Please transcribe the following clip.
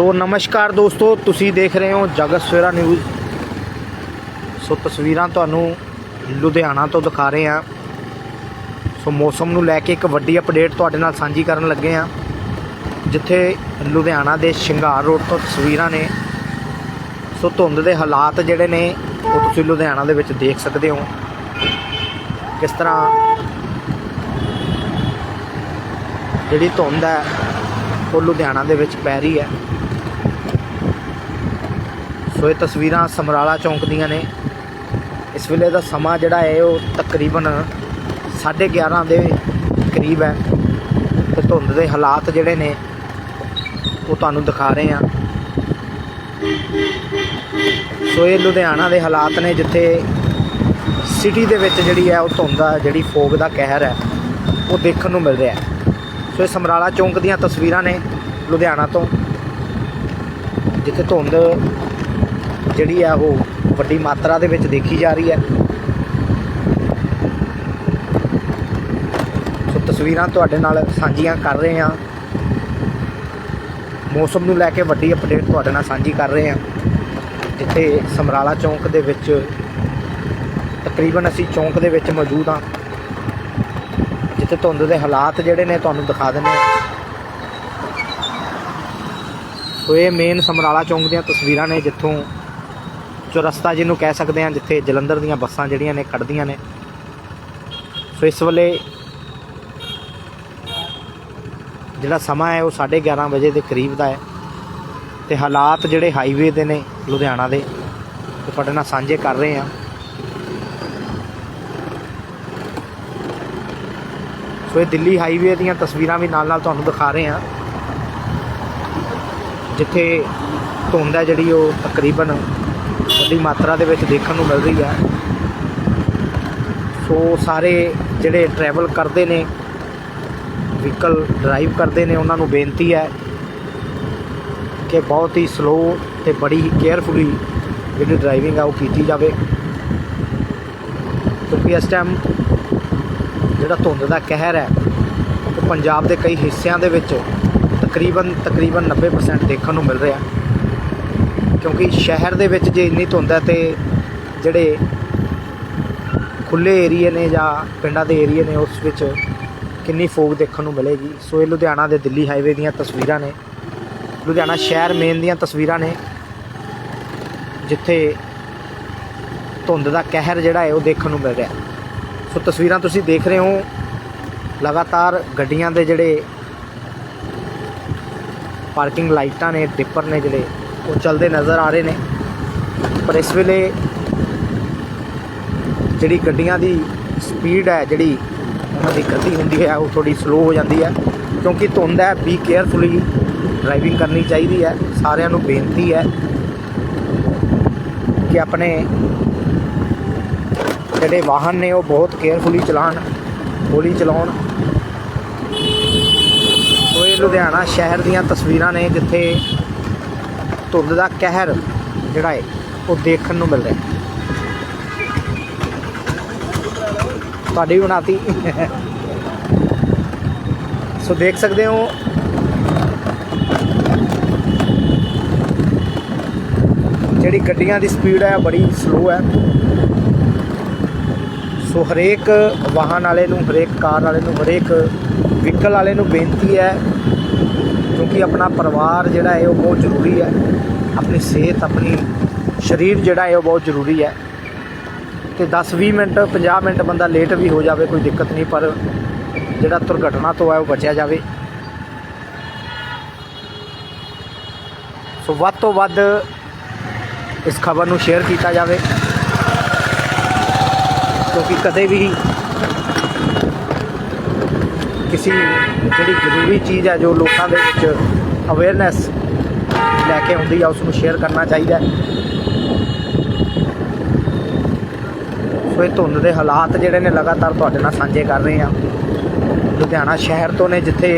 ਸੋ ਨਮਸਕਾਰ ਦੋਸਤੋ, ਤੁਸੀਂ ਦੇਖ ਰਹੇ ਹੋ ਜਗਤ ਸਵੇਰਾ ਨਿਊਜ਼। ਸੋ ਤਸਵੀਰਾਂ ਤੁਹਾਨੂੰ ਲੁਧਿਆਣਾ ਤੋਂ ਦਿਖਾ ਰਹੇ ਹਾਂ। ਸੋ ਮੌਸਮ ਨੂੰ ਲੈ ਕੇ ਇੱਕ ਵੱਡੀ ਅਪਡੇਟ ਤੁਹਾਡੇ ਨਾਲ ਸਾਂਝੀ ਕਰਨ ਲੱਗੇ ਹਾਂ। ਜਿੱਥੇ ਲੁਧਿਆਣਾ ਦੇ ਸ਼ਿੰਗਾਰ ਰੋਡ ਤੋਂ ਤਸਵੀਰਾਂ ਨੇ। ਸੋ ਧੁੰਦ ਦੇ ਹਾਲਾਤ ਜਿਹੜੇ ਨੇ, ਉਹ ਤੁਸੀਂ ਲੁਧਿਆਣਾ ਦੇ ਵਿੱਚ ਦੇਖ ਸਕਦੇ ਹੋ। ਕਿਸ ਤਰ੍ਹਾਂ ਜਿਹੜੀ ਧੁੰਦ ਹੈ, ਉਹ ਲੁਧਿਆਣਾ ਦੇ ਵਿੱਚ ਪੈ ਰਹੀ ਹੈ। ਸੋ ਇਹ ਤਸਵੀਰਾਂ ਸਮਰਾਲਾ ਚੌਂਕ ਦੀਆਂ ਨੇ। ਇਸ ਵੇਲੇ ਦਾ ਸਮਾਂ ਜਿਹੜਾ ਹੈ ਉਹ ਤਕਰੀਬਨ 11:30 ਦੇ ਕਰੀਬ ਹੈ। ਤੇ ਧੁੰਦ ਦੇ ਹਾਲਾਤ ਜਿਹੜੇ ਨੇ, ਉਹ ਤੁਹਾਨੂੰ ਦਿਖਾ ਰਹੇ ਹਾਂ। ਸੋ ਇਹ ਲੁਧਿਆਣਾ ਦੇ ਹਾਲਾਤ ਨੇ, ਜਿੱਥੇ ਸਿਟੀ ਦੇ ਵਿੱਚ ਜਿਹੜੀ ਹੈ ਉਹ ਧੁੰਦ ਜਿਹੜੀ ਫੋਗ ਦਾ ਕਹਿਰ ਹੈ, ਉਹ ਦੇਖਣ ਨੂੰ ਮਿਲ ਰਿਹਾ ਹੈ। ਸੋ ਇਹ ਸਮਰਾਲਾ ਚੌਂਕ ਦੀਆਂ ਤਸਵੀਰਾਂ ਨੇ ਲੁਧਿਆਣਾ ਤੋਂ, ਜਿੱਥੇ ਧੁੰਦ ਜਿਹੜੀ ਆ ਉਹ ਵੱਡੀ ਮਾਤਰਾ ਦੇ ਵਿੱਚ ਦੇਖੀ ਜਾ ਰਹੀ ਹੈ। ਸੋ ਤਸਵੀਰਾਂ ਤੁਹਾਡੇ ਨਾਲ ਸਾਂਝੀਆਂ ਕਰ ਰਹੇ ਹਾਂ। ਮੌਸਮ ਨੂੰ ਲੈ ਕੇ ਵੱਡੀ ਅਪਡੇਟ ਤੁਹਾਡੇ ਨਾਲ ਸਾਂਝੀ ਕਰ ਰਹੇ ਹਾਂ। ਜਿੱਥੇ ਸਮਰਾਲਾ ਚੌਂਕ ਦੇ ਵਿੱਚ ਤਕਰੀਬਨ ਅਸੀਂ ਚੌਂਕ ਦੇ ਵਿੱਚ ਮੌਜੂਦ ਹਾਂ। ਜਿੱਥੇ ਧੁੰਦ ਦੇ ਹਾਲਾਤ ਜਿਹੜੇ ਨੇ ਤੁਹਾਨੂੰ ਦਿਖਾ ਦਿੰਦੇ ਹਾਂ। ਸੋ ਇਹ ਮੇਨ ਸਮਰਾਲਾ ਚੌਂਕ ਦੀਆਂ ਤਸਵੀਰਾਂ ਨੇ ਜਿੱਥੋਂ ਚੁਰਸਤਾ ਜਿਹਨੂੰ ਕਹਿ ਸਕਦੇ ਹਾਂ, ਜਿੱਥੇ ਜਲੰਧਰ ਦੀਆਂ ਬੱਸਾਂ ਜਿਹੜੀਆਂ ਨੇ ਕੱਢਦੀਆਂ ਨੇ। ਸੋ ਇਸ ਵੇਲੇ ਜਿਹੜਾ ਸਮਾਂ ਹੈ, ਉਹ 11:30 ਵਜੇ ਦੇ ਕਰੀਬ ਦਾ ਹੈ। ਤੇ ਹਾਲਾਤ ਜਿਹੜੇ ਹਾਈਵੇ ਦੇ ਨੇ, ਲੁਧਿਆਣਾ ਦੇ, ਉਹ ਤੁਹਾਡੇ ਨਾਲ ਸਾਂਝੇ ਕਰ ਰਹੇ ਹਾਂ। ਸੋ ਇਹ ਦਿੱਲੀ ਹਾਈਵੇ ਦੀਆਂ ਤਸਵੀਰਾਂ ਵੀ ਨਾਲ ਨਾਲ ਤੁਹਾਨੂੰ ਦਿਖਾ ਰਹੇ ਹਾਂ। ਜਿੱਥੇ ਧੁੰਦ ਹੈ ਜਿਹੜੀ, ਉਹ ਤਕਰੀਬਨ ਵੱਡੀ ਮਾਤਰਾ ਦੇ ਵਿੱਚ ਦੇਖਣ ਨੂੰ ਮਿਲ ਰਹੀ ਹੈ। ਸੋ ਸਾਰੇ ਜਿਹੜੇ ਟਰੈਵਲ ਕਰਦੇ ਨੇ ਵਹੀਕਲ ਡਰਾਈਵ ਕਰਦੇ ਨੇ, ਉਹਨਾਂ ਨੂੰ ਬੇਨਤੀ ਹੈ ਕਿ ਬਹੁਤ ਹੀ ਸਲੋ ਤੇ ਬੜੀ ਹੀ ਕੇਅਰਫੁਲੀ ਜਿਹੜੀ ਡਰਾਈਵਿੰਗ ਆ ਉਹ ਕੀਤੀ ਜਾਵੇ। ਕਿਉਂਕਿ ਇਸ ਟਾਈਮ ਜਿਹੜਾ ਧੁੰਦ ਦਾ ਕਹਿਰ ਹੈ, ਉਹ ਪੰਜਾਬ ਦੇ ਕਈ ਹਿੱਸਿਆਂ ਦੇ ਵਿੱਚ ਤਕਰੀਬਨ ਤਕਰੀਬਨ 90% ਦੇਖਣ ਨੂੰ ਮਿਲ ਰਿਹਾ। ਕਿਉਂਕਿ ਸ਼ਹਿਰ ਦੇ ਵਿੱਚ ਜੇ ਇੰਨੀ ਧੁੰਦ ਹੈ ਤੇ ਜਿਹੜੇ ਖੁੱਲੇ ਏਰੀਏ ਨੇ ਜਾਂ ਪਿੰਡਾਂ ਦੇ ਏਰੀਏ ਨੇ, ਉਸ ਵਿੱਚ ਕਿੰਨੀ ਫੋਗ ਦੇਖਣ ਨੂੰ ਮਿਲੇਗੀ। ਸੋ ਇਹ ਲੁਧਿਆਣਾ ਦੇ ਦਿੱਲੀ ਹਾਈਵੇ ਦੀਆਂ ਤਸਵੀਰਾਂ ਨੇ। ਲੁਧਿਆਣਾ ਸ਼ਹਿਰ ਮੇਨ ਦੀਆਂ ਤਸਵੀਰਾਂ ਨੇ, ਜਿੱਥੇ ਧੁੰਦ ਦਾ ਕਹਿਰ ਜਿਹੜਾ ਹੈ, ਉਹ ਦੇਖਣ ਨੂੰ ਮਿਲ ਰਿਹਾ। ਸੋ ਤਸਵੀਰਾਂ ਤੁਸੀਂ ਦੇਖ ਰਹੇ ਹੋ। ਲਗਾਤਾਰ ਗੱਡੀਆਂ ਦੇ ਜਿਹੜੇ ਪਾਰਕਿੰਗ ਲਾਈਟਾਂ ਨੇ, ਡਿੱਪਰ ਨੇ ਜਿਹੜੇ ਉਹ ਚੱਲਦੇ ਨਜ਼ਰ ਆ ਰਹੇ ਨੇ। ਪਰ ਇਸ ਵੇਲੇ ਜਿਹੜੀ ਗੱਡੀਆਂ ਦੀ ਸਪੀਡ ਹੈ, ਜਿਹੜੀ ਉਹਨਾਂ ਦੀ ਗਤੀ ਹੁੰਦੀ ਹੈ, ਉਹ ਥੋੜੀ ਸਲੋ ਹੋ ਜਾਂਦੀ ਹੈ। ਕਿਉਂਕਿ ਧੁੰਦ ਹੈ ਬੀ ਕੇਅਰਫੁਲੀ ਡਰਾਈਵਿੰਗ ਕਰਨੀ ਚਾਹੀਦੀ ਹੈ। ਸਾਰਿਆਂ ਨੂੰ ਬੇਨਤੀ ਹੈ ਕਿ ਆਪਣੇ ਜਿਹੜੇ ਵਾਹਨ ਨੇ, ਉਹ ਬਹੁਤ ਕੇਅਰਫੁਲੀ ਚਲਾਉਣ, ਹੌਲੀ ਚਲਾਉਣ। ਸੋ ਇਹ ਲੁਧਿਆਣਾ ਸ਼ਹਿਰ ਦੀਆਂ ਤਸਵੀਰਾਂ ਨੇ, ਜਿੱਥੇ ਧੁੰਦ ਦਾ ਕਹਿਰ ਜਿਹੜਾ ਹੈ ਉਹ ਦੇਖਣ ਨੂੰ ਮਿਲ ਰਿਹਾ। ਤੁਹਾਡੀ ਵੀ ਬਣਾਤੀ। ਸੋ ਦੇਖ ਸਕਦੇ ਹੋ। ਜਿਹੜੀ ਗੱਡੀਆਂ ਦੀ ਸਪੀਡ ਹੈ, ਬੜੀ ਸਲੋ ਹੈ। ਸੋ ਹਰੇਕ ਵਾਹਨ ਵਾਲੇ ਨੂੰ, ਹਰੇਕ ਕਾਰ ਵਾਲੇ ਨੂੰ, ਹਰੇਕ ਵਹੀਕਲ ਵਾਲੇ ਨੂੰ ਬੇਨਤੀ ਹੈ ਕਿਉਂਕਿ ਆਪਣਾ ਪਰਿਵਾਰ ਜਿਹੜਾ ਹੈ ਉਹ ਬਹੁਤ ਜ਼ਰੂਰੀ ਹੈ। ਆਪਣੀ ਸਿਹਤ, ਆਪਣੀ ਸਰੀਰ ਜਿਹੜਾ ਹੈ ਉਹ ਬਹੁਤ ਜ਼ਰੂਰੀ ਹੈ। ਤੇ 10-20 ਮਿੰਟ 50 ਮਿੰਟ ਬੰਦਾ ਲੇਟ ਵੀ ਹੋ ਜਾਵੇ, ਕੋਈ ਦਿੱਕਤ ਨਹੀਂ, ਪਰ ਜਿਹੜਾ ਦੁਰਘਟਨਾ ਤੋਂ ਹੈ ਉਹ ਬਚਿਆ ਜਾਵੇ। ਸੋ ਵੱਧ ਤੋਂ ਵੱਧ ਇਸ ਖਬਰ ਨੂੰ ਸ਼ੇਅਰ ਕੀਤਾ ਜਾਵੇ। ਕਿਉਂਕਿ ਕਦੇ ਵੀ ਕਿਸੇ ਜਿਹੜੀ ਜ਼ਰੂਰੀ ਚੀਜ਼ ਹੈ ਜੋ ਲੋਕਾਂ ਦੇ ਵਿੱਚ ਅਵੇਅਰਨੈਸ ਲੈ ਕੇ ਆਉਂਦੀ ਆ ਉਸ ਨੂੰ ਸ਼ੇਅਰ ਕਰਨਾ ਚਾਹੀਦਾ ਸੋ ਇਹ ਧੁੰਦ ਦੇ ਹਾਲਾਤ ਜਿਹੜੇ ਨੇ ਲਗਾਤਾਰ ਤੁਹਾਡੇ ਨਾਲ ਸਾਂਝੇ ਕਰ ਰਹੇ ਹਾਂ। ਲੁਧਿਆਣਾ ਸ਼ਹਿਰ ਤੋਂ ਨੇ, ਜਿੱਥੇ